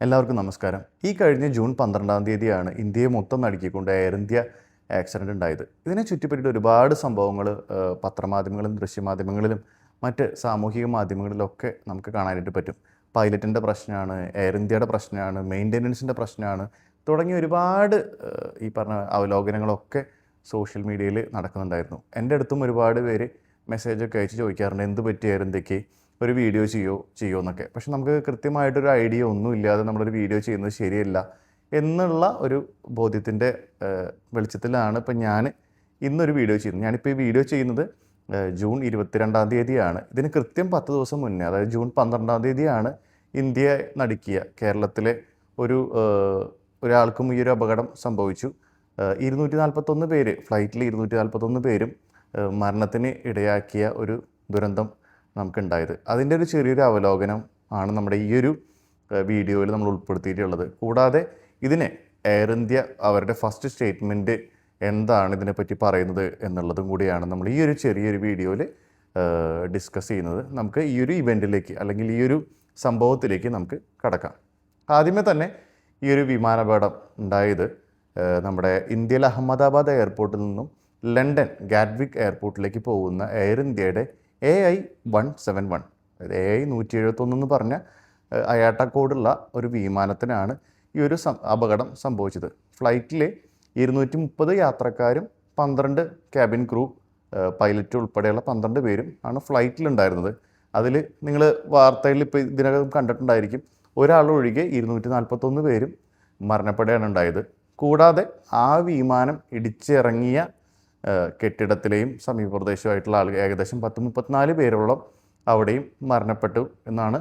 എല്ലാവർക്കും നമസ്കാരം. ഈ കഴിഞ്ഞ ജൂൺ പന്ത്രണ്ടാം തീയതിയാണ് ഇന്ത്യയെ മൊത്തം നടുക്കിക്കൊണ്ട് എയർ ഇന്ത്യ ആക്സിഡന്റ് ഉണ്ടായത്. ഇതിനെ ചുറ്റിപ്പറ്റിയിട്ട് ഒരുപാട് സംഭവങ്ങൾ പത്രമാധ്യമങ്ങളിലും ദൃശ്യമാധ്യമങ്ങളിലും മറ്റ് സാമൂഹിക മാധ്യമങ്ങളിലൊക്കെ നമുക്ക് കാണാനായിട്ട് പറ്റും. പൈലറ്റിന്റെ പ്രശ്നമാണ് എയർ ഇന്ത്യയുടെ പ്രശ്നമാണ് മെയിന്റെനൻസിന്റെ പ്രശ്നമാണ് തുടങ്ങിയ ഒരുപാട് ഈ പറഞ്ഞ അവലോകനങ്ങളൊക്കെ സോഷ്യൽ മീഡിയയിൽ നടക്കുന്നുണ്ടായിരുന്നു. എന്റെ അടുത്തും ഒരുപാട് പേര് മെസ്സേജൊക്കെ അയച്ച് ചോദിക്കാറുണ്ട് എന്ത് പറ്റി എയർ ഇന്ത്യയ്ക്ക് ഒരു വീഡിയോ ചെയ്യോ ചെയ്യോ എന്നൊക്കെ പക്ഷെ നമുക്ക് കൃത്യമായിട്ടൊരു ഐഡിയ ഒന്നും ഇല്ലാതെ നമ്മളൊരു വീഡിയോ ചെയ്യുന്നത് ശരിയല്ല എന്നുള്ള ഒരു ബോധ്യത്തിന്റെ വെളിച്ചത്തിലാണ് ഇപ്പം ഞാൻ ഇന്നൊരു വീഡിയോ ചെയ്യുന്നത്. ഞാനിപ്പോൾ ഈ വീഡിയോ ചെയ്യുന്നത് ജൂൺ ഇരുപത്തിരണ്ടാം തീയതിയാണ്. ഇതിന് കൃത്യം പത്ത് ദിവസം മുന്നേ അതായത് ജൂൺ പന്ത്രണ്ടാം തീയതിയാണ് ഇന്ത്യയെ നടുക്കിയ കേരളത്തിലെ ഒരു ഒരാൾക്കും ഈ ഒരു അപകടം സംഭവിച്ചു. ഇരുന്നൂറ്റി നാൽപ്പത്തൊന്ന് പേര് ഫ്ലൈറ്റിൽ ഇരുന്നൂറ്റി നാൽപ്പത്തൊന്ന് പേരും മരണത്തിന് ഇടയാക്കിയ ഒരു ദുരന്തം നമുക്കുണ്ടായത്. അതിന്റെ ഒരു ചെറിയൊരു അവലോകനം ആണ് നമ്മുടെ ഈ ഒരു വീഡിയോയിൽ നമ്മൾ ഉൾപ്പെടുത്തിയിട്ടുള്ളത്. കൂടാതെ ഇതിനെ എയർ ഇന്ത്യ അവരുടെ ഫസ്റ്റ് സ്റ്റേറ്റ്മെന്റ് എന്താണ് ഇതിനെപ്പറ്റി പറയുന്നത് എന്നുള്ളതും കൂടിയാണ് നമ്മൾ ഈ ഒരു ചെറിയൊരു വീഡിയോയിൽ ഡിസ്കസ് ചെയ്യുന്നത്. നമുക്ക് ഈ ഒരു ഇവന്റിലേക്ക് അല്ലെങ്കിൽ ഈ ഒരു സംഭവത്തിലേക്ക് നമുക്ക് കടക്കാം. ആദ്യമേ തന്നെ ഈ ഒരു വിമാനാപകടം ഉണ്ടായത് നമ്മുടെ ഇന്ത്യയിലെ അഹമ്മദാബാദ് എയർപോർട്ടിൽ നിന്നും ലണ്ടൻ ഗാഡ്വിക് എയർപോർട്ടിലേക്ക് പോകുന്ന എയർ ഇന്ത്യയുടെ A I one seven one അതായത് എ ഐ നൂറ്റി എഴുപത്തൊന്ന് എന്ന് പറഞ്ഞ അയാട്ടക്കോടുള്ള ഒരു വിമാനത്തിനാണ് ഈ ഒരു അപകടം സംഭവിച്ചത്. ഫ്ലൈറ്റിലെ ഇരുന്നൂറ്റി മുപ്പത് യാത്രക്കാരും പന്ത്രണ്ട് ക്യാബിൻ ക്രൂ പൈലറ്റ് ഉൾപ്പെടെയുള്ള പന്ത്രണ്ട് പേരും ആണ് ഫ്ലൈറ്റിലുണ്ടായിരുന്നത്. അതിൽ നിങ്ങൾ വാർത്തയിൽ ഇപ്പോൾ ഇതിനകം കണ്ടിട്ടുണ്ടായിരിക്കും ഒരാളൊഴികെ ഇരുന്നൂറ്റി നാൽപ്പത്തൊന്ന് പേരും മരണപ്പെടുകയാണ് ഉണ്ടായത് കൂടാതെ ആ വിമാനം ഇടിച്ചിറങ്ങിയ കെട്ടിടത്തിലെയും സമീപ ആൾ ഏകദേശം പത്ത് മുപ്പത്തിനാല് പേരോളം അവിടെയും മരണപ്പെട്ടു എന്നാണ്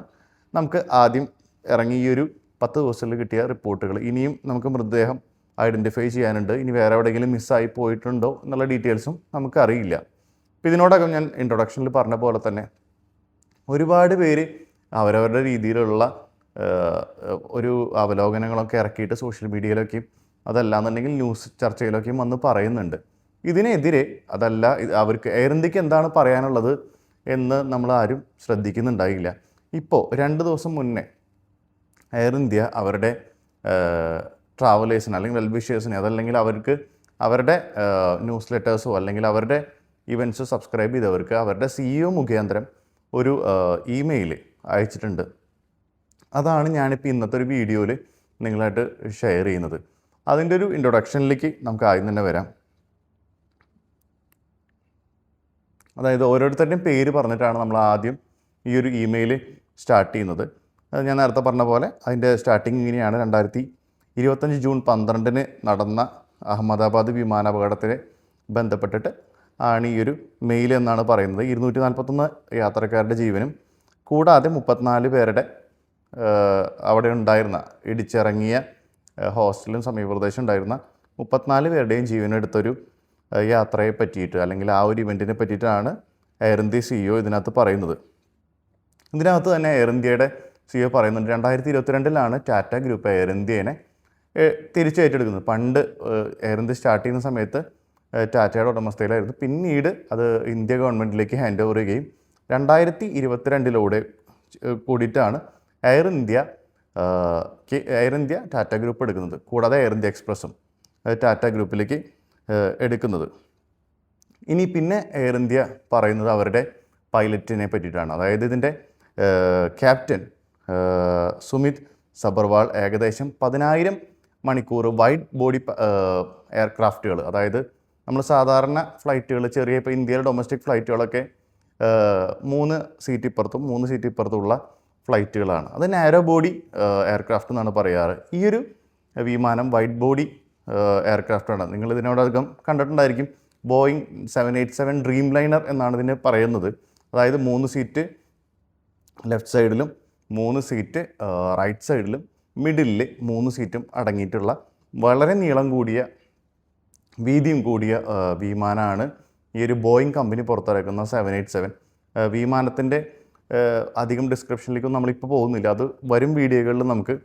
നമുക്ക് ആദ്യം ഇറങ്ങി ഈ ഒരു പത്ത് ദിവസത്തിൽ കിട്ടിയ റിപ്പോർട്ടുകൾ. ഇനിയും നമുക്ക് മൃതദേഹം ഐഡന്റിഫൈ ചെയ്യാനുണ്ട്. ഇനി വേറെ എവിടെയെങ്കിലും മിസ്സായി പോയിട്ടുണ്ടോ എന്നുള്ള ഡീറ്റെയിൽസും നമുക്കറിയില്ല അപ്പോൾ ഇതിനോടകം ഞാൻ ഇൻട്രൊഡക്ഷനിൽ പറഞ്ഞ പോലെ തന്നെ ഒരുപാട് പേര് അവരവരുടെ രീതിയിലുള്ള ഒരു അവലോകനങ്ങളൊക്കെ ഇറക്കിയിട്ട് സോഷ്യൽ മീഡിയയിലൊക്കെയും അതല്ലാന്നുണ്ടെങ്കിൽ ന്യൂസ് ചർച്ചയിലൊക്കെയും വന്ന് പറയുന്നുണ്ട്. ഇതിനെതിരെ അതല്ല അവർക്ക് എയർ ഇന്ത്യയ്ക്ക് എന്താണ് പറയാനുള്ളത് എന്ന് നമ്മൾ ആരും ശ്രദ്ധിക്കുന്നുണ്ടായില്ല. ഇപ്പോൾ രണ്ട് ദിവസം മുന്നേ എയർ ഇന്ത്യ അവരുടെ ട്രാവലേഴ്സിന് അല്ലെങ്കിൽ വെൽവിഷേഴ്സിന് അതല്ലെങ്കിൽ അവർക്ക് അവരുടെ ന്യൂസ് ലെറ്റേഴ്സോ അല്ലെങ്കിൽ അവരുടെ ഇവന്റ്സ് സബ്സ്ക്രൈബ് ചെയ്തവർക്ക് അവരുടെ സിഇഒ മുഖാന്തരം ഒരു ഇമെയിൽ അയച്ചിട്ടുണ്ട്. അതാണ് ഞാനിപ്പോൾ ഇന്നത്തെ ഒരു വീഡിയോയിൽ നിങ്ങളായിട്ട് ഷെയർ ചെയ്യുന്നത്. അതിന്റെ ഒരു ഇൻട്രൊഡക്ഷനിലേക്ക് നമുക്ക് ആദ്യം തന്നെ വരാം. അതായത് ഓരോരുത്തരുടെയും പേര് പറഞ്ഞിട്ടാണ് നമ്മൾ ആദ്യം ഈ ഒരു ഇമെയിൽ സ്റ്റാർട്ട് ചെയ്യുന്നത്. അത് ഞാൻ നേരത്തെ പറഞ്ഞ പോലെ അതിന്റെ സ്റ്റാർട്ടിങ് ഇങ്ങനെയാണ്. രണ്ടായിരത്തി ഇരുപത്തഞ്ച് ജൂൺ പന്ത്രണ്ടിന് നടന്ന അഹമ്മദാബാദ് വിമാനാപകടത്തിനെ ബന്ധപ്പെട്ടിട്ട് ആണ് ഈ ഒരു മെയിൽ എന്നാണ് പറയുന്നത്. ഇരുന്നൂറ്റി നാൽപ്പത്തൊന്ന് യാത്രക്കാരുടെ ജീവനും കൂടാതെ മുപ്പത്തിനാല് പേരുടെ അവിടെ ഉണ്ടായിരുന്ന ഇടിച്ചിറങ്ങിയ ഹോസ്റ്റലും സമീപ പ്രദേശം ഉണ്ടായിരുന്ന മുപ്പത്തിനാല് പേരുടെയും ജീവനെടുത്തൊരു യാത്രയെ പറ്റിയിട്ട് അല്ലെങ്കിൽ ആ ഒരു ഇവന്റിനെ പറ്റിയിട്ടാണ് എയർ ഇന്ത്യ സിഇഒ ഇതിനകത്ത് പറയുന്നത്. ഇതിനകത്ത് തന്നെ എയർ ഇന്ത്യയുടെ സിഇഒ പറയുന്നുണ്ട് രണ്ടായിരത്തി ഇരുപത്തിരണ്ടിലാണ് ടാറ്റ ഗ്രൂപ്പ് എയർ ഇന്ത്യനെ തിരിച്ചേറ്റെടുക്കുന്നത്. പണ്ട് എയർ ഇന്ത്യ സ്റ്റാർട്ട് ചെയ്യുന്ന സമയത്ത് ടാറ്റയുടെ ഉടമസ്ഥയിലായിരുന്നു. പിന്നീട് അത് ഇന്ത്യ ഗവൺമെന്റിലേക്ക് ഹാൻഡ് ഓവർ ചെയ്യുകയും രണ്ടായിരത്തി ഇരുപത്തിരണ്ടിലൂടെ കൂടിയിട്ടാണ് Air India Air India Tata group എടുക്കുന്നത്. കൂടാതെ എയർ ഇന്ത്യ എക്സ്പ്രസ്സും ടാറ്റ ഗ്രൂപ്പിലേക്ക് എടുക്കുന്നത്. ഇനി പിന്നെ എയർ ഇന്ത്യ പറയുന്നത് അവരുടെ പൈലറ്റിനെ പറ്റിയിട്ടാണ്. അതായത് ഇതിന്റെ ക്യാപ്റ്റൻ സുമിത് സബർവാൾ ഏകദേശം പതിനായിരം മണിക്കൂർ വൈഡ് ബോഡി എയർക്രാഫ്റ്റുകൾ അതായത് നമ്മൾ സാധാരണ ഫ്ലൈറ്റുകൾ ചെറിയ ഇപ്പോൾ ഇന്ത്യയിലെ ഡൊമസ്റ്റിക് ഫ്ലൈറ്റുകളൊക്കെ മൂന്ന് സീറ്റ് ഇപ്പുറത്തും മൂന്ന് സീറ്റ് ഇപ്പുറത്തുമുള്ള ഫ്ലൈറ്റുകളാണ്. അത് നാരോ ബോഡി എയർക്രാഫ്റ്റ് എന്നാണ് പറയാറ്. ഈ ഒരു വിമാനം വൈഡ് ബോഡി എയർക്രാഫ്റ്റാണ് നിങ്ങൾ ഇതിനോടകം കണ്ടിട്ടുണ്ടായിരിക്കും Boeing seven eight seven Dreamliner എന്നാണ് ഇതിനെ പറയുന്നത്. അതായത് മൂന്ന് സീറ്റ് ലെഫ്റ്റ് സൈഡിലും മൂന്ന് സീറ്റ് റൈറ്റ് സൈഡിലും മിഡിലിൽ മൂന്ന് സീറ്റും അടങ്ങിയിട്ടുള്ള വളരെ നീളം കൂടിയ വീതിയും കൂടിയ വിമാനമാണ് ഈ ഒരു ബോയിങ് കമ്പനി പുറത്തിറക്കുന്ന സെവൻ എയ്റ്റ് സെവൻ വിമാനത്തിന്റെ അധികം ഡിസ്ക്രിപ്ഷനിലേക്കും നമ്മളിപ്പോൾ പോകുന്നില്ല. അത് വരും വീഡിയോകളിൽ നമുക്ക്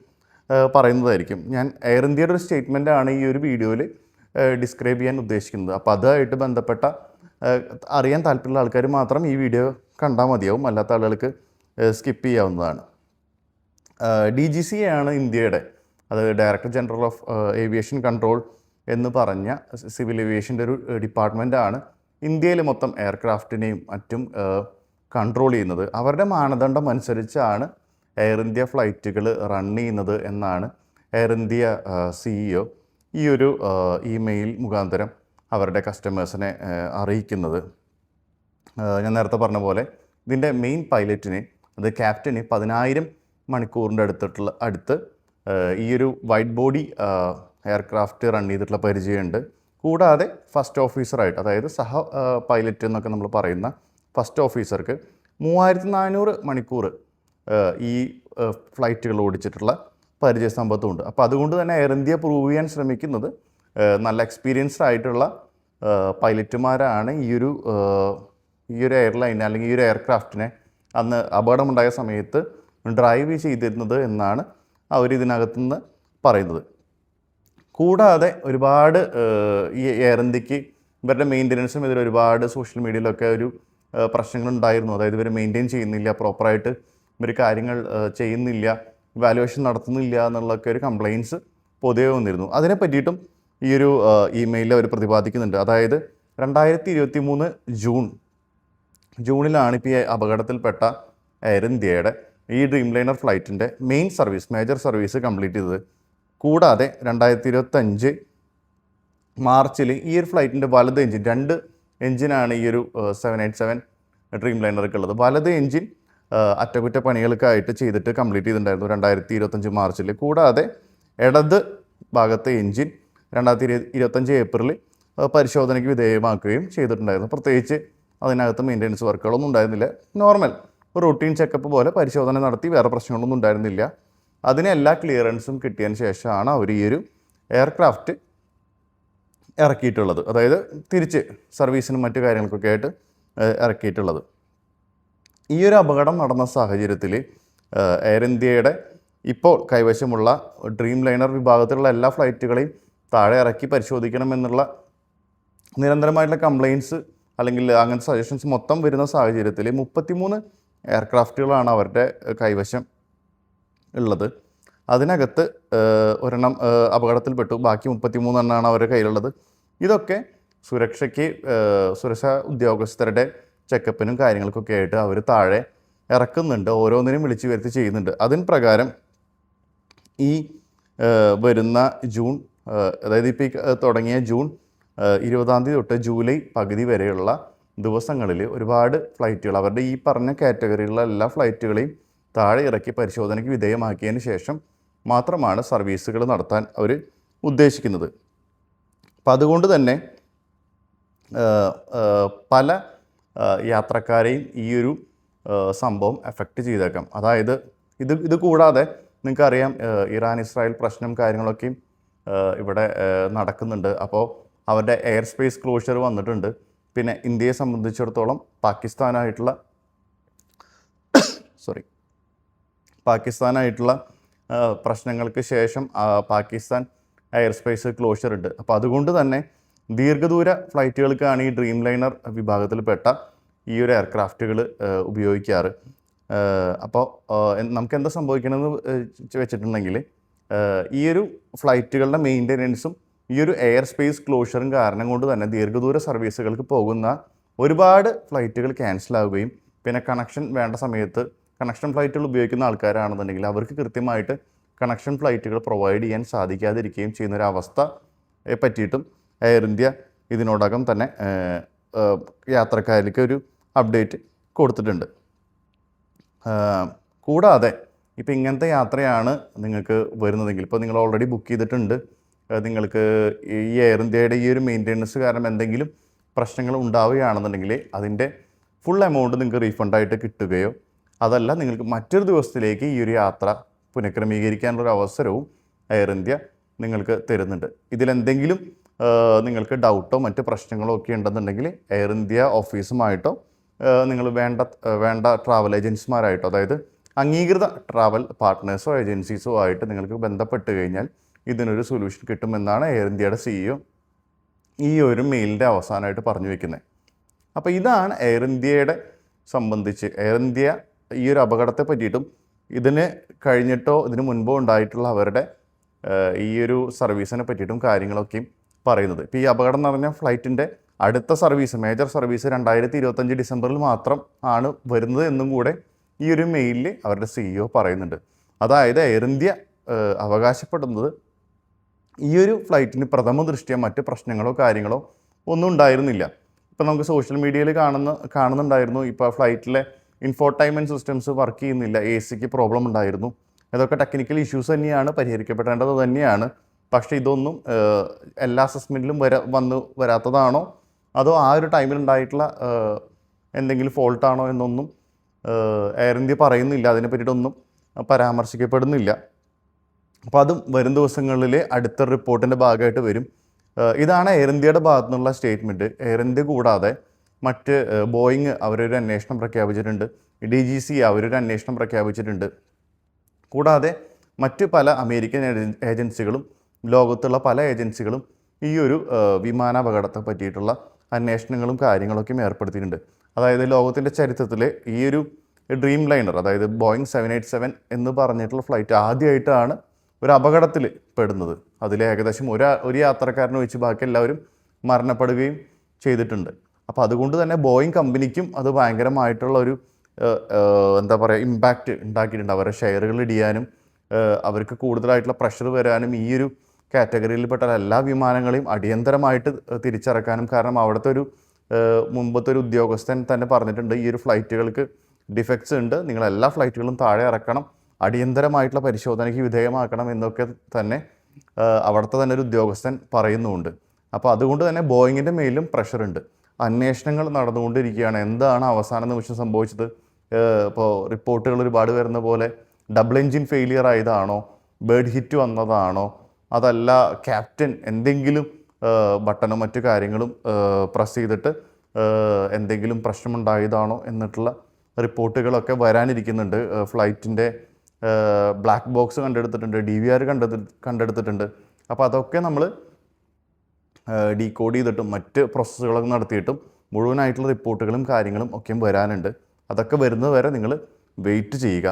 പറയുന്നതായിരിക്കും. ഞാൻ എയർ ഇന്ത്യയുടെ ഒരു സ്റ്റേറ്റ്മെന്റ് ആണ് ഈ ഒരു വീഡിയോയിൽ ഡിസ്ക്രൈബ് ചെയ്യാൻ ഉദ്ദേശിക്കുന്നത്. അപ്പോൾ അതുമായിട്ട് ബന്ധപ്പെട്ട അറിയാൻ താല്പര്യമുള്ള ആൾക്കാർ മാത്രം ഈ വീഡിയോ കണ്ടാൽ മതിയാവും. അല്ലാത്ത ആളുകൾക്ക് സ്കിപ്പ് ചെയ്യാവുന്നതാണ്. ഡി ജി സി ആണ് ഇന്ത്യയുടെ അത് director general of aviation control എന്ന് പറഞ്ഞ സിവിൽ ഏവിയേഷന്റെ ഒരു ഡിപ്പാർട്ട്മെന്റാണ് ഇന്ത്യയിൽ മൊത്തം എയർക്രാഫ്റ്റിനെയും മറ്റും കൺട്രോൾ ചെയ്യുന്നത്. അവരുടെ മാനദണ്ഡം അനുസരിച്ചാണ് എയർ ഇന്ത്യ ഫ്ലൈറ്റുകൾ റൺ ചെയ്യുന്നത് എന്നാണ് എയർ ഇന്ത്യ സിഇഒ ഈ ഒരു ഇമെയിൽ മുഖാന്തരം അവരുടെ കസ്റ്റമേഴ്സിനെ അറിയിക്കുന്നത്. ഞാൻ നേരത്തെ പറഞ്ഞ പോലെ ഇതിന്റെ മെയിൻ പൈലറ്റിന് അത് ക്യാപ്റ്റന് പതിനായിരം മണിക്കൂറിന്റെ അടുത്തിട്ടുള്ള അടുത്ത് ഈ ഒരു വൈറ്റ് ബോഡി എയർക്രാഫ്റ്റ് റൺ ചെയ്തിട്ടുള്ള പരിചയമുണ്ട്. കൂടാതെ ഫസ്റ്റ് ഓഫീസറായിട്ട് അതായത് സഹ പൈലറ്റ് എന്നൊക്കെ നമ്മൾ പറയുന്ന ഫസ്റ്റ് ഓഫീസർക്ക് മൂവായിരത്തി നാനൂറ് മണിക്കൂർ ഈ ഫ്ലൈറ്റുകൾ ഓടിച്ചിട്ടുള്ള പരിചയസമ്പത്തുമുണ്ട് അപ്പോൾ അതുകൊണ്ട് തന്നെ എയർ ഇന്ത്യ പ്രൂവ് ചെയ്യാൻ ശ്രമിക്കുന്നത് നല്ല എക്സ്പീരിയൻസ്ഡ് ആയിട്ടുള്ള പൈലറ്റുമാരാണ് ഈ ഒരു ഈ ഒരു എയർലൈൻ അല്ലെങ്കിൽ ഈ ഒരു എയർക്രാഫ്റ്റിനെ അന്ന് അപകടമുണ്ടായ സമയത്ത് ഡ്രൈവ് ചെയ്തിരുന്നത് എന്നാണ് അവർ ഇതിനകത്തുനിന്ന് പറയുന്നത്. കൂടാതെ ഒരുപാട് ഈ എയർ ഇന്ത്യയ്ക്ക് ഇവരുടെ മെയിന്റനൻസും ഇതിൽ ഒരുപാട് സോഷ്യൽ മീഡിയയിലൊക്കെ ഒരു പ്രശ്നങ്ങളുണ്ടായിരുന്നു. അതായത് ഇവർ മെയിന്റെയിൻ ചെയ്യുന്നില്ല പ്രോപ്പറായിട്ട് ഇവർ കാര്യങ്ങൾ ചെയ്യുന്നില്ല വാലുവേഷൻ നടത്തുന്നില്ല എന്നുള്ളൊക്കെ ഒരു കംപ്ലയിൻസ് പൊതുവെ വന്നിരുന്നു. അതിനെ പറ്റിയിട്ടും ഈ ഒരു ഇമെയിലിൽ അവർ പ്രതിപാദിക്കുന്നുണ്ട്. അതായത് രണ്ടായിരത്തി ഇരുപത്തി മൂന്ന് ജൂൺ ജൂണിലാണ് ഇപ്പോൾ ഈ അപകടത്തിൽപ്പെട്ട എയർ ഇന്ത്യയുടെ ഈ Dreamliner ഫ്ലൈറ്റിന്റെ main service major service complete ചെയ്തത്. കൂടാതെ രണ്ടായിരത്തി ഇരുപത്തഞ്ച് മാർച്ചിൽ ഈ ഒരു ഫ്ലൈറ്റിന്റെ വലത് എഞ്ചിൻ രണ്ട് എഞ്ചിനാണ് ഈ ഒരു സെവൻ എയ്റ്റ് സെവൻ ഡ്രീം ലൈനർക്ക് ഉള്ളത്. വലത് എഞ്ചിൻ അറ്റകുറ്റപ്പണികൾക്കായിട്ട് ചെയ്തിട്ട് കംപ്ലീറ്റ് ചെയ്തിട്ടുണ്ടായിരുന്നു രണ്ടായിരത്തി ഇരുപത്തഞ്ച് മാർച്ചിൽ. കൂടാതെ ഇടത് ഭാഗത്തെ എഞ്ചിൻ രണ്ടായിരത്തി ഇരു ഇരുപത്തഞ്ച് ഏപ്രിലിൽ പരിശോധനയ്ക്ക് വിധേയമാക്കുകയും ചെയ്തിട്ടുണ്ടായിരുന്നു. പ്രത്യേകിച്ച് അതിനകത്ത് മെയിന്റനൻസ് വർക്കുകളൊന്നും ഉണ്ടായിരുന്നില്ല. നോർമൽ റൂട്ടീൻ ചെക്കപ്പ് പോലെ പരിശോധന നടത്തി വേറെ പ്രശ്നങ്ങളൊന്നും ഉണ്ടായിരുന്നില്ല. അതിന് എല്ലാ ക്ലിയറൻസും കിട്ടിയതിന് ശേഷമാണ് അവർ ഈ ഒരു എയർക്രാഫ്റ്റ് ഇറക്കിയിട്ടുള്ളത്. അതായത് തിരിച്ച് സർവീസിനും മറ്റു കാര്യങ്ങൾക്കൊക്കെ ആയിട്ട് ഇറക്കിയിട്ടുള്ളത്. ഈ ഒരു അപകടം നടന്ന സാഹചര്യത്തിൽ എയർ ഇന്ത്യയുടെ ഇപ്പോൾ കൈവശമുള്ള ഡ്രീം ലൈനർ വിഭാഗത്തിലുള്ള എല്ലാ ഫ്ലൈറ്റുകളെയും താഴെ ഇറക്കി പരിശോധിക്കണമെന്നുള്ള നിരന്തരമായിട്ടുള്ള കംപ്ലയിൻസ് അല്ലെങ്കിൽ അങ്ങനത്തെ സജഷൻസ് മൊത്തം വരുന്ന സാഹചര്യത്തിൽ മുപ്പത്തിമൂന്ന് എയർക്രാഫ്റ്റുകളാണ് അവരുടെ കൈവശം ഉള്ളത്. അതിനകത്ത് ഒരെണ്ണം അപകടത്തിൽപ്പെട്ടു. ബാക്കി മുപ്പത്തിമൂന്നെണ്ണമാണ് അവരുടെ കയ്യിലുള്ളത്. ഇതൊക്കെ സുരക്ഷയ്ക്ക് സുരക്ഷാ ഉദ്യോഗസ്ഥരുടെ ചെക്കപ്പിനും കാര്യങ്ങൾക്കൊക്കെ ആയിട്ട് അവർ താഴെ ഇറക്കുന്നുണ്ട്. ഓരോന്നിനും വിളിച്ചു വരുത്തി ചെയ്യുന്നുണ്ട്. അതിന് പ്രകാരം ഈ വരുന്ന ജൂൺ അതായത് ഇപ്പോൾ ഈ തുടങ്ങിയ ജൂൺ ഇരുപതാം തീയതി തൊട്ട് ജൂലൈ പകുതി വരെയുള്ള ദിവസങ്ങളിൽ ഒരുപാട് ഫ്ലൈറ്റുകൾ അവരുടെ ഈ പറഞ്ഞ കാറ്റഗറിയിലുള്ള എല്ലാ ഫ്ലൈറ്റുകളെയും താഴെ ഇറക്കി പരിശോധനയ്ക്ക് വിധേയമാക്കിയതിന് ശേഷം മാത്രമാണ് സർവീസുകൾ നടത്താൻ അവർ ഉദ്ദേശിക്കുന്നത്. അപ്പം അതുകൊണ്ട് തന്നെ പല യാത്രക്കാരെയും ഈ ഒരു സംഭവം എഫക്റ്റ് ചെയ്തേക്കാം. അതായത് ഇത് ഇത് കൂടാതെ നിങ്ങൾക്കറിയാം ഇറാൻ ഇസ്രായേൽ പ്രശ്നം കാര്യങ്ങളൊക്കെയും ഇവിടെ നടക്കുന്നുണ്ട്. അപ്പോൾ അവരുടെ എയർ സ്പേസ് ക്ലോഷർ വന്നിട്ടുണ്ട്. പിന്നെ ഇന്ത്യയെ സംബന്ധിച്ചിടത്തോളം പാകിസ്ഥാനായിട്ടുള്ള സോറി പാകിസ്ഥാനായിട്ടുള്ള പ്രശ്നങ്ങൾക്ക് ശേഷം പാകിസ്ഥാൻ എയർ സ്പേസ് ക്ലോഷർ ഉണ്ട്. അപ്പോൾ അതുകൊണ്ട് തന്നെ ദീർഘദൂര ഫ്ലൈറ്റുകൾക്കാണ് ഈ ഡ്രീം ലൈനർ വിഭാഗത്തിൽപ്പെട്ട ഈ ഒരു എയർക്രാഫ്റ്റുകൾ ഉപയോഗിക്കാറ്. അപ്പോൾ നമുക്ക് എന്താ സംഭവിക്കണമെന്ന് വെച്ചിട്ടുണ്ടെങ്കിൽ ഈയൊരു ഫ്ലൈറ്റുകളുടെ മെയിന്റെനൻസും ഈ ഒരു എയർ സ്പേസ് ക്ലോഷറും കാരണം കൊണ്ട് തന്നെ ദീർഘദൂര സർവീസുകൾക്ക് പോകുന്ന ഒരുപാട് ഫ്ലൈറ്റുകൾ ക്യാൻസൽ ആവുകയും പിന്നെ കണക്ഷൻ വേണ്ട സമയത്ത് കണക്ഷൻ ഫ്ലൈറ്റുകൾ ഉപയോഗിക്കുന്ന ആൾക്കാരാണെന്നുണ്ടെങ്കിൽ അവർക്ക് കൃത്യമായിട്ട് കണക്ഷൻ ഫ്ലൈറ്റുകൾ പ്രൊവൈഡ് ചെയ്യാൻ സാധിക്കാതിരിക്കുകയും ചെയ്യുന്ന ഒരു അവസ്ഥയെ പറ്റിയിട്ടും എയർ ഇന്ത്യ ഇതിനോടകം തന്നെ യാത്രക്കാർക്ക് ഒരു അപ്ഡേറ്റ് കൊടുത്തിട്ടുണ്ട്. കൂടാതെ ഇപ്പോൾ ഇങ്ങനത്തെ യാത്രയാണ് നിങ്ങൾക്ക് വരുന്നതെങ്കിൽ ഇപ്പോൾ നിങ്ങൾ ഓൾറെഡി ബുക്ക് ചെയ്തിട്ടുണ്ട്. നിങ്ങൾക്ക് ഈ എയർ ഇന്ത്യയുടെ ഈ ഒരു മെയിന്റെനൻസ് കാരണം എന്തെങ്കിലും പ്രശ്നങ്ങൾ ഉണ്ടാവുകയാണെന്നുണ്ടെങ്കിൽ അതിന്റെ ഫുൾ എമൗണ്ട് നിങ്ങൾക്ക് റീഫണ്ടായിട്ട് കിട്ടുകയോ അതല്ല നിങ്ങൾക്ക് മറ്റൊരു ദിവസത്തിലേക്ക് ഈ ഒരു യാത്ര പുനഃക്രമീകരിക്കാനുള്ള ഒരു അവസരവും എയർ ഇന്ത്യ നിങ്ങൾക്ക് തരുന്നുണ്ട്. ഇതിലെന്തെങ്കിലും നിങ്ങൾക്ക് ഡൗട്ടോ മറ്റ് പ്രശ്നങ്ങളോ ഒക്കെ ഉണ്ടെന്നുണ്ടെങ്കിൽ എയർ ഇന്ത്യ ഓഫീസുമായിട്ടോ നിങ്ങൾ വേണ്ട വേണ്ട ട്രാവൽ ഏജൻസിമാരായിട്ടോ അതായത് അംഗീകൃത ട്രാവൽ പാർട്ട്നേഴ്സോ ഏജൻസീസോ ആയിട്ട് നിങ്ങൾക്ക് ബന്ധപ്പെട്ട് കഴിഞ്ഞാൽ ഇതിനൊരു സൊല്യൂഷൻ കിട്ടുമെന്നാണ് എയർ ഇന്ത്യയുടെ സിഇഒ ഈ ഒരു മെയിലിന്റെ അവസാനമായിട്ട് പറഞ്ഞു വെക്കുന്നത്. അപ്പോൾ ഇതാണ് എയർ ഇന്ത്യയുടെ സംബന്ധിച്ച് എയർ ഇന്ത്യ ഈ ഒരു അപകടത്തെ പറ്റിയിട്ടും ഇതിന് കഴിഞ്ഞിട്ടോ ഇതിന് മുൻപോ ഉണ്ടായിട്ടുള്ള അവരുടെ ഈ ഒരു സർവീസിനെ പറ്റിയിട്ടും കാര്യങ്ങളൊക്കെയും പറയുന്നത്. ഇപ്പോൾ ഈ അപകടം നിറഞ്ഞ ഫ്ലൈറ്റിന്റെ അടുത്ത സർവീസ് മേജർ സർവീസ് രണ്ടായിരത്തി ഇരുപത്തഞ്ച് ഡിസംബറിൽ മാത്രം ആണ് വരുന്നത് എന്നും കൂടെ ഈ ഒരു മെയിലിൽ അവരുടെ സിഇഒ പറയുന്നുണ്ട്. അതായത് എയർ ഇന്ത്യ അവകാശപ്പെടുന്നത് ഈ ഒരു ഫ്ലൈറ്റിന് പ്രഥമ ദൃഷ്ടിയ മറ്റ് പ്രശ്നങ്ങളോ കാര്യങ്ങളോ ഒന്നും ഉണ്ടായിരുന്നില്ല. ഇപ്പം നമുക്ക് സോഷ്യൽ മീഡിയയിൽ കാണുന്ന കാണുന്നുണ്ടായിരുന്നു. ഇപ്പോൾ ഫ്ലൈറ്റിലെ ഇൻഫോർടൈൻമെന്റ് സിസ്റ്റംസ് വർക്ക് ചെയ്യുന്നില്ല. എ സിക്ക് പ്രോബ്ലം ഉണ്ടായിരുന്നു. ഇതൊക്കെ ടെക്നിക്കൽ ഇഷ്യൂസ് തന്നെയാണ് പരിഹരിക്കപ്പെടേണ്ടത് തന്നെയാണ്. പക്ഷേ ഇതൊന്നും എല്ലാ അസസ്മെന്റിലും വര വന്ന് വരാത്തതാണോ? അതോ ആ ഒരു ടൈമിൽ ഉണ്ടായിട്ടുള്ള എന്തെങ്കിലും ഫോൾട്ടാണോ എന്നൊന്നും എയർ ഇന്ത്യ പറയുന്നില്ല. അതിനെ പറ്റിയിട്ടൊന്നും പരാമർശിക്കപ്പെടുന്നില്ല. അപ്പോൾ അതും വരും ദിവസങ്ങളിൽ അടുത്ത റിപ്പോർട്ടിന്റെ ഭാഗമായിട്ട് വരും. ഇതാണ് എയർ ഇന്ത്യയുടെ ഭാഗത്തു നിന്നുള്ള സ്റ്റേറ്റ്മെന്റ് എയർ ഇന്ത്യ കൂടാതെ മറ്റ് ബോയിങ് അവരൊരു അന്വേഷണം പ്രഖ്യാപിച്ചിട്ടുണ്ട്. ഡി ജി സി അവരൊരു അന്വേഷണം പ്രഖ്യാപിച്ചിട്ടുണ്ട്. കൂടാതെ മറ്റ് പല അമേരിക്കൻ ഏജൻസികളും ലോകത്തുള്ള പല ഏജൻസികളും ഈ ഒരു വിമാനാപകടത്തെ പറ്റിയിട്ടുള്ള അന്വേഷണങ്ങളും കാര്യങ്ങളൊക്കെയും ഏർപ്പെടുത്തിയിട്ടുണ്ട്. അതായത് ലോകത്തിന്റെ ചരിത്രത്തിൽ ഈ ഒരു ഡ്രീം ലൈനർ അതായത് ബോയിങ് സെവൻ എയ്റ്റ് സെവൻ എന്ന് പറഞ്ഞിട്ടുള്ള ഫ്ലൈറ്റ് ആദ്യമായിട്ടാണ് ഒരു അപകടത്തിൽ പെടുന്നത്. അതിൽ ഏകദേശം ഒരു ഒരു യാത്രക്കാരനെ വെച്ച് ബാക്കി എല്ലാവരും മരണപ്പെടുകയും ചെയ്തിട്ടുണ്ട്. അപ്പോൾ അതുകൊണ്ട് തന്നെ ബോയിങ് കമ്പനിക്കും അത് ഭയങ്കരമായിട്ടുള്ള ഒരു എന്താ പറയുക ഇമ്പാക്റ്റ് ഉണ്ടാക്കിയിട്ടുണ്ട്. അവരുടെ ഷെയറുകൾ ഇടിയാനും അവർക്ക് കൂടുതലായിട്ടുള്ള പ്രഷർ വരാനും ഈ ഒരു കാറ്റഗറിയിൽപ്പെട്ട എല്ലാ വിമാനങ്ങളെയും അടിയന്തരമായിട്ട് തിരിച്ചിറക്കാനും കാരണം അവിടുത്തെ ഒരു മുമ്പത്തെ ഒരു ഉദ്യോഗസ്ഥൻ തന്നെ പറഞ്ഞിട്ടുണ്ട് ഈ ഒരു ഫ്ലൈറ്റുകൾക്ക് ഡിഫക്ട്സ് ഉണ്ട് നിങ്ങൾ എല്ലാ ഫ്ലൈറ്റുകളും താഴെ ഇറക്കണം അടിയന്തരമായിട്ടുള്ള പരിശോധനയ്ക്ക് വിധേയമാക്കണം എന്നൊക്കെ തന്നെ അവിടുത്തെ തന്നെ ഒരു ഉദ്യോഗസ്ഥൻ പറയുന്നുമുണ്ട്. അപ്പോൾ അതുകൊണ്ട് തന്നെ ബോയിങ്ങിന്റെ മേലും പ്രഷറുണ്ട് അന്വേഷണങ്ങൾ നടന്നുകൊണ്ടിരിക്കുകയാണ്. എന്താണ് അവസാന നിമിഷം സംഭവിച്ചത്? ഇപ്പോൾ റിപ്പോർട്ടുകൾ ഒരുപാട് വരുന്ന പോലെ ഡബിൾ എൻജിൻ ഫെയിലിയർ ആയതാണോ? ബേഡ് ഹിറ്റ് വന്നതാണോ? അതല്ല ക്യാപ്റ്റൻ എന്തെങ്കിലും ബട്ടണോ മറ്റു കാര്യങ്ങളും പ്രസ് ചെയ്തിട്ട് എന്തെങ്കിലും പ്രശ്നമുണ്ടായതാണോ എന്നിട്ടുള്ള റിപ്പോർട്ടുകളൊക്കെ വരാനിരിക്കുന്നുണ്ട്. ഫ്ലൈറ്റിന്റെ ബ്ലാക്ക് ബോക്സ് കണ്ടെടുത്തിട്ടുണ്ട് ഡി വി ആർ കണ്ടെത്തി കണ്ടെടുത്തിട്ടുണ്ട്. അപ്പോൾ അതൊക്കെ നമ്മൾ ഡീകോഡ് ചെയ്തിട്ടും മറ്റ് പ്രോസസ്സുകളൊക്കെ നടത്തിയിട്ടും മുഴുവനായിട്ടുള്ള റിപ്പോർട്ടുകളും കാര്യങ്ങളും ഒക്കെയും വരാനുണ്ട്. അതൊക്കെ വരുന്നത് വരെ നിങ്ങൾ വെയിറ്റ് ചെയ്യുക.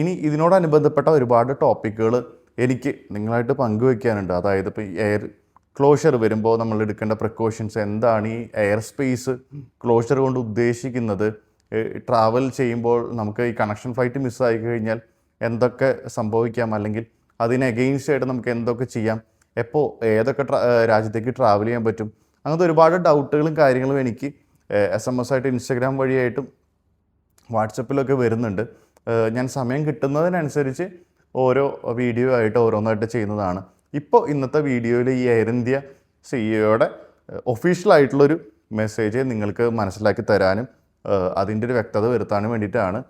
ഇനി ഇതിനോടനുബന്ധപ്പെട്ട ഒരുപാട് ടോപ്പിക്കുകൾ എനിക്ക് നിങ്ങളായിട്ട് പങ്കുവെക്കാനുണ്ട്. അതായത് ഇപ്പോൾ എയർ ക്ലോഷർ വരുമ്പോൾ നമ്മൾ എടുക്കേണ്ട പ്രിക്കോഷൻസ് എന്താണ്? ഈ എയർ സ്പേസ് ക്ലോഷർ കൊണ്ട് ഉദ്ദേശിക്കുന്നത് ട്രാവൽ ചെയ്യുമ്പോൾ നമുക്ക് ഈ കണക്ഷൻ ഫ്ലൈറ്റ് മിസ്സായി കഴിഞ്ഞാൽ എന്തൊക്കെ സംഭവിക്കാം? അല്ലെങ്കിൽ അതിന് എഗെയിൻസ്റ്റ് ആയിട്ട് നമുക്ക് എന്തൊക്കെ ചെയ്യാം? എപ്പോൾ ഏതൊക്കെ രാജ്യത്തേക്ക് ട്രാവൽ ചെയ്യാൻ പറ്റും? അങ്ങനത്തെ ഒരുപാട് ഡൗട്ടുകളും കാര്യങ്ങളും എനിക്ക് എസ് എം എസ് ആയിട്ട് ഇൻസ്റ്റാഗ്രാം വഴിയായിട്ടും വാട്സപ്പിലൊക്കെ വരുന്നുണ്ട്. ഞാൻ സമയം കിട്ടുന്നതിനനുസരിച്ച് ഓരോ വീഡിയോ ആയിട്ട് ഓരോന്നായിട്ട് ചെയ്യുന്നതാണ്. ഇപ്പോൾ ഇന്നത്തെ വീഡിയോയിൽ ഈ എയർ ഇന്ത്യ സിഇഒയുടെ ഒഫീഷ്യലായിട്ടുള്ളൊരു മെസ്സേജ് നിങ്ങൾക്ക് മനസ്സിലാക്കി തരാനും അതിന്റെ ഒരു വ്യക്തത വരുത്താനും വേണ്ടിയിട്ടാണ്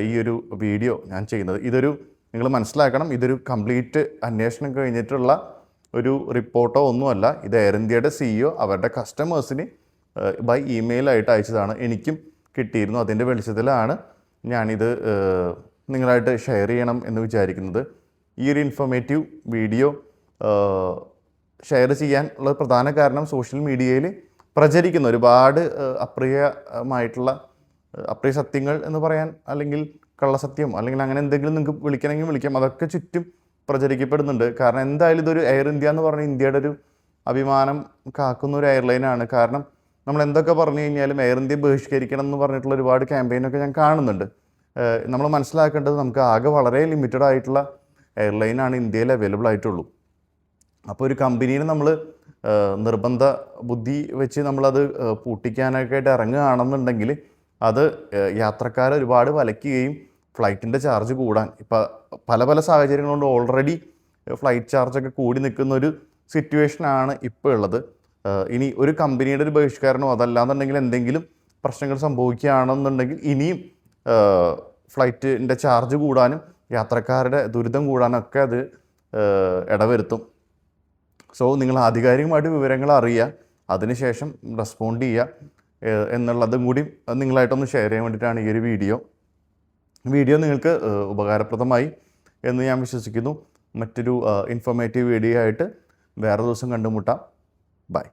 ഈ ഒരു വീഡിയോ ഞാൻ ചെയ്യുന്നത്. ഇതൊരു നിങ്ങൾ മനസ്സിലാക്കണം ഇതൊരു കംപ്ലീറ്റ് അന്വേഷണം കഴിഞ്ഞിട്ടുള്ള ഒരു റിപ്പോർട്ടോ ഒന്നുമല്ല. ഇത് എയർ ഇന്ത്യയുടെ സിഇഒ അവരുടെ കസ്റ്റമേഴ്സിന് ബൈ ഇമെയിലായിട്ട് അയച്ചതാണ്. എനിക്കും കിട്ടിയിരുന്നു. അതിന്റെ വെളിച്ചത്തിലാണ് ഞാനിത് നിങ്ങളായിട്ട് ഷെയർ ചെയ്യണം എന്ന് വിചാരിക്കുന്നത്. ഈ ഒരു ഇൻഫോർമേറ്റീവ് വീഡിയോ ഷെയർ ചെയ്യാൻ ഉള്ള പ്രധാന കാരണം സോഷ്യൽ മീഡിയയിൽ പ്രചരിക്കുന്ന ഒരുപാട് അപ്രിയമായിട്ടുള്ള അപ്രിയ സത്യങ്ങൾ എന്ന് പറയാൻ അല്ലെങ്കിൽ കള്ളസത്യം അല്ലെങ്കിൽ അങ്ങനെ എന്തെങ്കിലും നിങ്ങൾക്ക് വിളിക്കണമെങ്കിൽ വിളിക്കാം. അതൊക്കെ ചുറ്റും പ്രചരിക്കപ്പെടുന്നുണ്ട്. കാരണം എന്തായാലും ഇതൊരു എയർ ഇന്ത്യ എന്ന് പറഞ്ഞ ഇന്ത്യയുടെ ഒരു അഭിമാനം കാക്കുന്ന ഒരു എയർലൈനാണ് കാരണം നമ്മൾ എന്തൊക്കെ പറഞ്ഞു കഴിഞ്ഞാലും എയർ ഇന്ത്യ ബഹിഷ്കരിക്കണം എന്ന് പറഞ്ഞിട്ടുള്ള ഒരുപാട് ക്യാമ്പയിനൊക്കെ ഞാൻ കാണുന്നുണ്ട്. നമ്മൾ മനസ്സിലാക്കേണ്ടത് നമുക്ക് ആകെ വളരെ ലിമിറ്റഡ് ആയിട്ടുള്ള എയർലൈനാണ് ഇന്ത്യയിൽ അവൈലബിൾ ആയിട്ടുള്ളൂ. അപ്പോൾ ഒരു കമ്പനിയിൽ നമ്മൾ നിർബന്ധ ബുദ്ധി വെച്ച് നമ്മളത് പൂട്ടിക്കാനൊക്കെ ആയിട്ട് ഇറങ്ങുകയാണെന്നുണ്ടെങ്കിൽ അത് യാത്രക്കാരെ ഒരുപാട് വലയ്ക്കുകയും ഫ്ലൈറ്റിന്റെ ചാർജ് കൂടാൻ. ഇപ്പം പല പല സാഹചര്യങ്ങൾ കൊണ്ട് ഓൾറെഡി ഫ്ലൈറ്റ് ചാർജൊക്കെ കൂടി നിൽക്കുന്ന ഒരു സിറ്റുവേഷനാണ് ഇപ്പോൾ ഉള്ളത്. ഇനി ഒരു കമ്പനിയുടെ ഒരു ബഹിഷ്കാരണോ അതല്ലാന്നുണ്ടെങ്കിൽ എന്തെങ്കിലും പ്രശ്നങ്ങൾ സംഭവിക്കുകയാണെന്നുണ്ടെങ്കിൽ ഇനിയും ഫ്ലൈറ്റിന്റെ ചാർജ് കൂടാനും യാത്രക്കാരുടെ ദുരിതം കൂടാനൊക്കെ അത് ഇടവരുത്തും. സോ നിങ്ങൾ ആധികാരികമായിട്ട് വിവരങ്ങൾ അറിയുക അതിനുശേഷം റെസ്പോണ്ട് ചെയ്യുക എന്നുള്ളതും കൂടി നിങ്ങളായിട്ടൊന്ന് ഷെയർ ചെയ്യാൻ വേണ്ടിയിട്ടാണ് ഈ ഒരു വീഡിയോ. വീഡിയോ നിങ്ങൾക്ക് ഉപകാരപ്രദമായി എന്ന് ഞാൻ വിശ്വസിക്കുന്നു. മറ്റൊരു ഇൻഫോർമേറ്റീവ് വീഡിയോ ആയിട്ട് വേറെ ദിവസം കണ്ടുമുട്ടാം. ബൈ